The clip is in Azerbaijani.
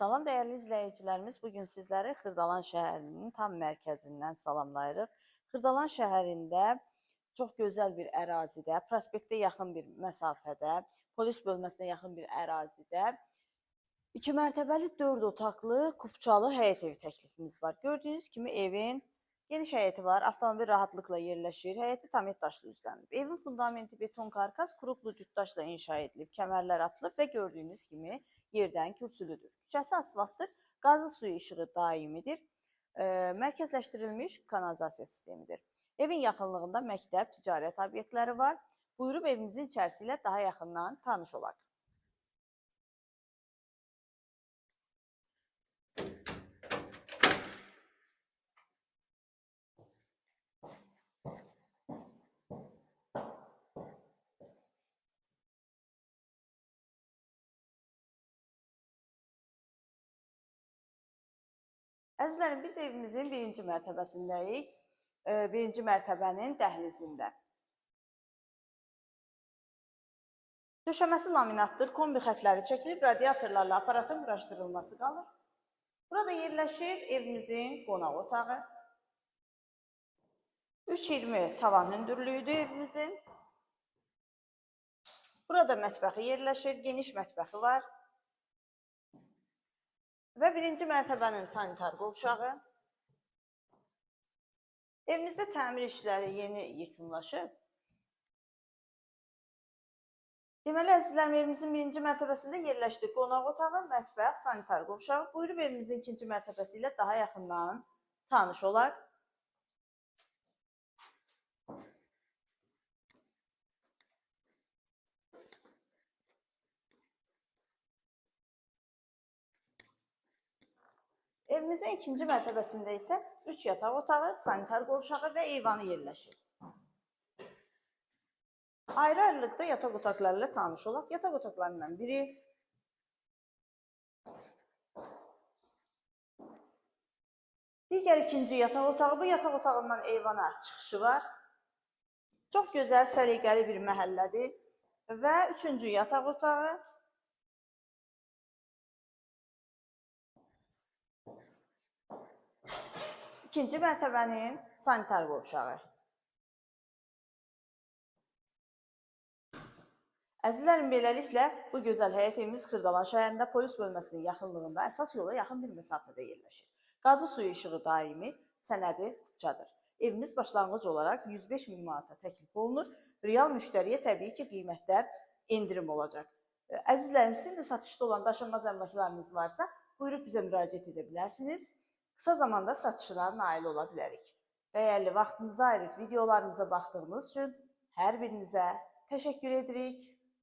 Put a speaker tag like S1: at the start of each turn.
S1: Salam dəyərli izləyicilərimiz, bu gün sizləri Xırdalan şəhərinin tam mərkəzindən salamlayırıq. Xırdalan şəhərində çox gözəl bir ərazidə, prospektə yaxın bir məsafədə, polis bölməsinə yaxın bir ərazidə iki mərtəbəli 4 otaqlı kupçalı həyət evi təklifimiz var. Gördüyünüz kimi evin geniş həyəti var, avtomobil rahatlıqla yerləşir, həyəti tam daşlı üzlənib. Evin fundamenti beton karkas, kuruklu cütdaşla inşa edilib, kəmərlər atılıb və gördüyünüz kimi yerdən kürsülüdür. Küçəsi asfaltdır, qazı suyu işığı daimidir, e, mərkəzləşdirilmiş kanalizasiya sistemidir. Evin yaxınlığında məktəb, ticarət obyektləri var. Buyurub evimizin içərisi ilə daha yaxından tanış olaq. Əzizlərim, biz evimizin birinci mərtəbəsindəyik. Birinci mərtəbənin dəhlizində. Döşəməsi laminatdır, kombi xətləri çəkilib, radiatorlarla aparatın quraşdırılması qalır. Burada yerləşir evimizin qonaq otağı. 3.20 tavan hündürlüyüdür evimizin. Burada mətbəxi yerləşir, geniş mətbəxi var. Və birinci mərtəbənin sanitar qovşağı. Evimizdə təmir işləri yeni yekunlaşıb. Deməli, əzizlərim, evimizin birinci mərtəbəsində yerləşdik. Qonaq otağı, mətbəx, sanitar qovşağı. Buyurub evimizin ikinci mərtəbəsi ilə daha yaxından tanış olaq. Evimizin ikinci mərtəbəsində isə 3 yataq otağı, sanitar qovşağı və eyvanı yerləşir. Ayrı-ayrılıqda yataq otaqları ilə tanış olaq. Yataq otaqlarından biri Digər ikinci yataq otağı, bu yataq otağından eyvana çıxışı var. Çox gözəl, səliqəli bir məhəllədir. Və üçüncü yataq otağı İkinci mərtəbənin sanitar qovşağı. Əzizlərim, beləliklə bu gözəl həyət evimiz Xırdalan şəhərində polis bölməsinin yaxınlığında əsas yola yaxın bir məsafədə yerləşir. Qazı suyu işığı daimi sənədi kupçadır. Evimiz başlanğıc olaraq 105 min manata təklif olunur. Real müştəriyə təbii ki, qiymətdə endirim olacaq. Əzizlərim, sizin də satışda olan daşınmaz əmlaklarınız varsa, buyurub bizə müraciət edə bilərsiniz. Qısa zamanda satışına nail ola bilərik. Dəyərli vaxtınızı ayırıb videolarımıza baxdığınız üçün hər birinizə təşəkkür edirik.